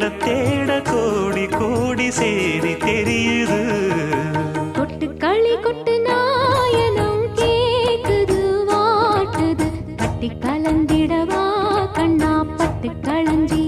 தேட தேட கோடி கோடி சேரி தெரியுது. கொட்டு களி கொட்டு நாயனம் கேக்குது வாட்டுது. கட்டி கலந்திடவா கண்ணா பட்டு களஞ்சி